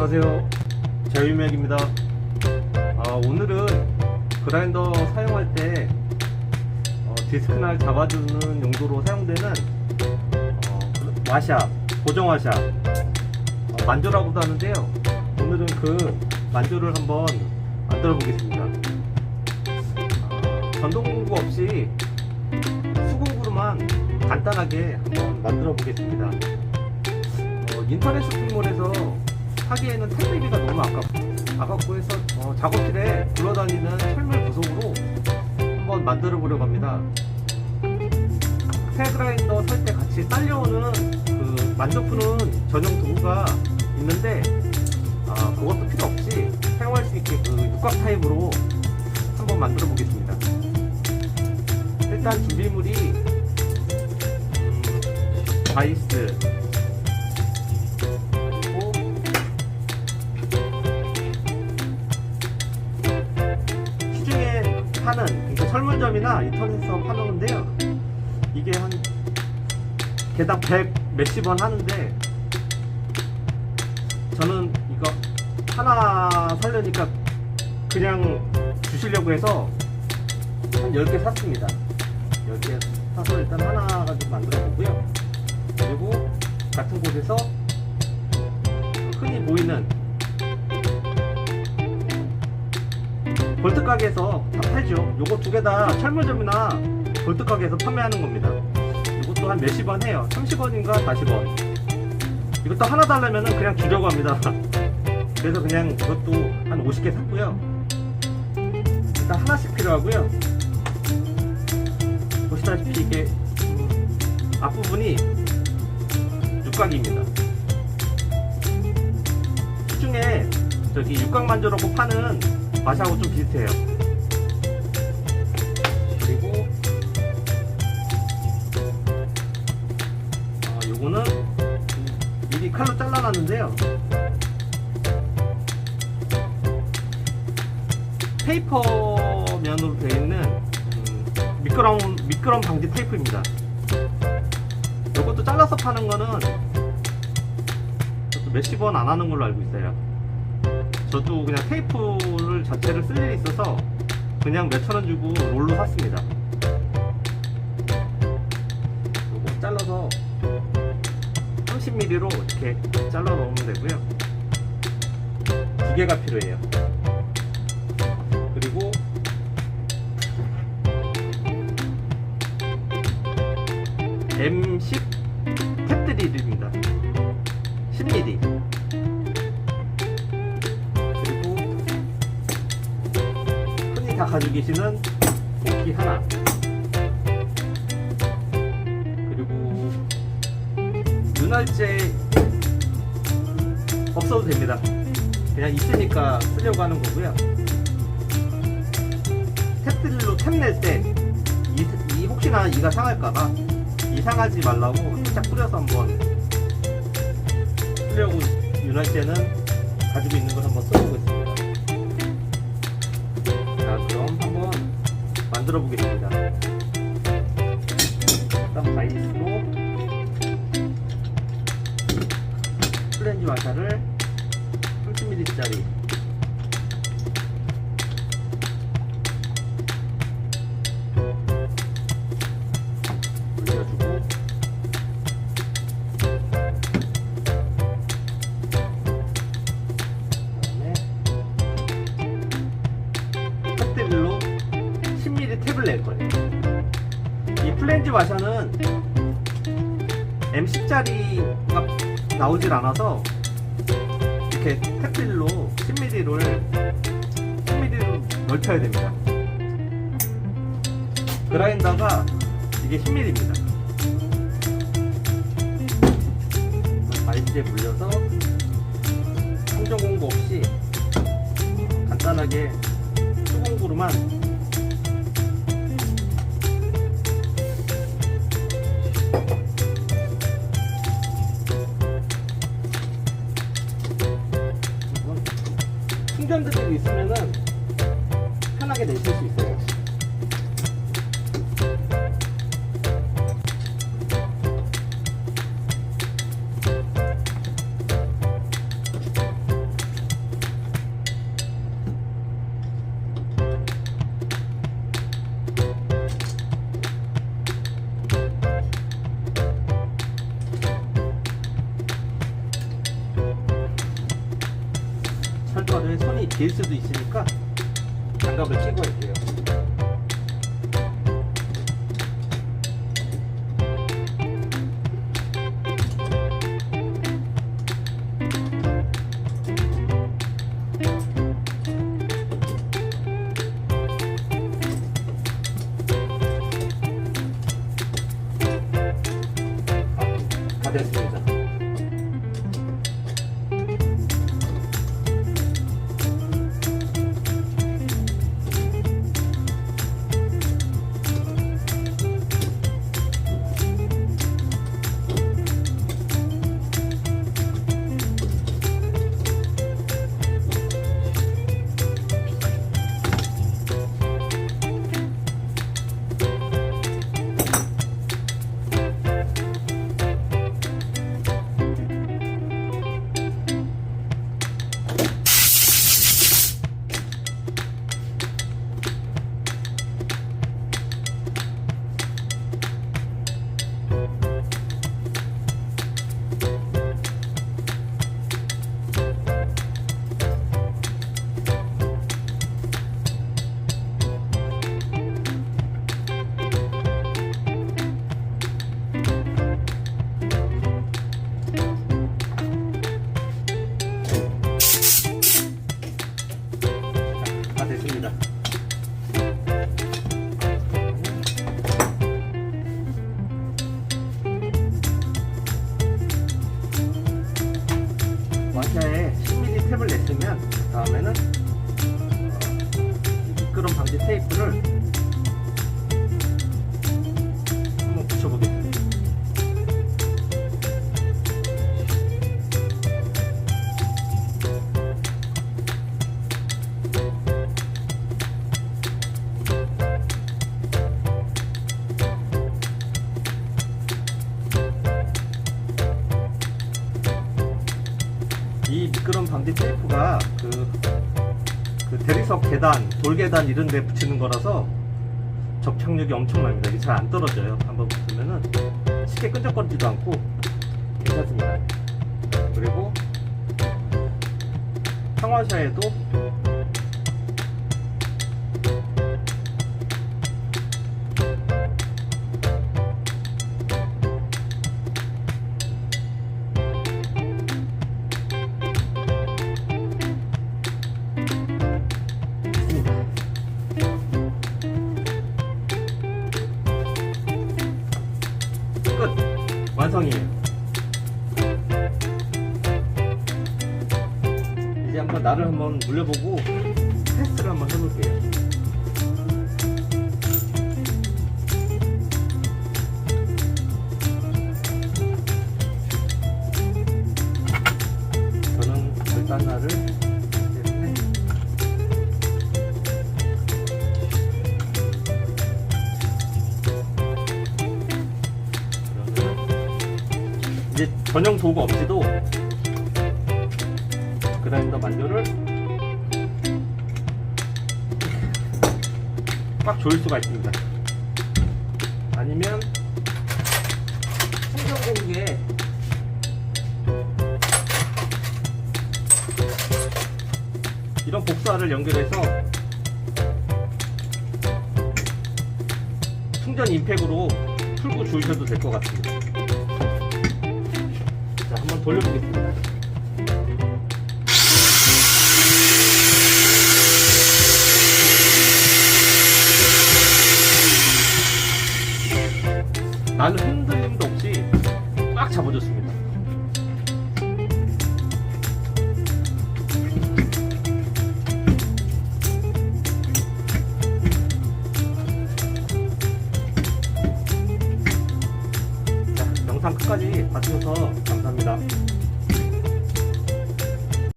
안녕하세요. 자유명입니다. 아, 오늘은 그라인더 사용할 때 어, 디스크날 잡아주는 용도로 사용되는 어, 와샤, 고정 와샤 어, 만조라고도 하는데요. 오늘은 그 만조를 한번 만들어 보겠습니다. 어, 전동 공구 없이 수공구로만 간단하게 한번 만들어 보겠습니다. 어, 인터넷 쇼핑몰에서 사기에는 택배비가 너무 아깝고, 아깝고 해서 어, 작업실에 굴러다니는 철물 부속으로 한번 만들어 보려고 합니다. 새 그라인더 살 때 같이 딸려오는 그 만져푸는 전용 도구가 있는데 아, 그것도 필요 없이 사용할 수 있게 그 육각 타입으로 한번 만들어 보겠습니다. 일단 준비물이 음, 바이스 철물점이나 인터넷에서 파는 건데요. 이게 한 개당 100 몇십 원 하는데 저는 이거 하나 살려니까 그냥 주시려고 해서 한 10개 샀습니다. 10개 사서 일단 하나 가지고 만들어 보고요. 그리고 같은 곳에서 흔히 보이는 볼트 가게에서 다 팔죠. 요거 두 개 다 철물점이나 볼트 가게에서 판매하는 겁니다. 이것도 한 몇십 원 해요. 30원인가 40원. 이것도 하나 달라면은 그냥 주려고 합니다. 그래서 그냥 이것도 한 50개 샀고요. 일단 하나씩 필요하고요. 보시다시피 이게 앞부분이 육각입니다. 시중에 저기 육각 만조라고 파는 맛하고 좀 비슷해요. 그리고 어, 요거는 미리 칼로 잘라놨는데요. 페이퍼 면으로 되어 있는 음, 미끄럼 미끄럼 방지 테이프입니다. 이것도 잘라서 파는 거는 몇십 원 안 하는 걸로 알고 있어요. 저도 그냥 테이프를 자체를 쓸 일이 있어서 그냥 몇 천 원 주고 롤로 샀습니다. 요거 잘라서 30mm로 이렇게 잘라 넣으면 되고요. 두 개가 필요해요. 그리고 M10 탭드릴입니다. 10mm. 가지고 계시는 도끼 하나. 그리고 윤활제 없어도 됩니다. 그냥 있으니까 쓰려고 하는 거고요. 탭들로 탭 낼 때, 이, 이 혹시나 이가 상할까봐 이상하지 말라고 살짝 뿌려서 한번 쓰려고 윤활제는 가지고 있는 걸 한번 써보겠습니다. 만들어 보겠습니다. 일단 바이스로 플렌지 와샤를 이 플렌지 와샤는 M10짜리가 나오질 않아서 이렇게 탭들로 10mm를 10mm로 넓혀야 됩니다. 그라인더가 이게 10mm입니다. 바이트에 물려서 성정 공구 없이 간단하게 수공구로만 충전들이 있으면은 편하게 내실 수 있어요. 복사를 손이 길 수도 있으니까 장갑을 끼고 할게요. 탭을 냈으면 그 다음에는 미끄럼 방지 테이프를 그 대리석 계단, 돌계단 이런 데 붙이는 거라서 접착력이 엄청납니다. 이게 잘 안 떨어져요. 한번 붙으면은 쉽게 끈적거리지도 않고 괜찮습니다. 그리고 평화샤에도 끝! 완성이에요. 이제 한번 나를 한번 물려보고 테스트를 한번 해볼게요. 전용 도구 없이도 그라인더 만료를 꽉 조일 수가 있습니다. 아니면 충전 공기에 이런 복사를 연결해서 충전 임팩으로 풀고 주셔도 될 것 같습니다. 돌려보겠습니다. 나는 흔들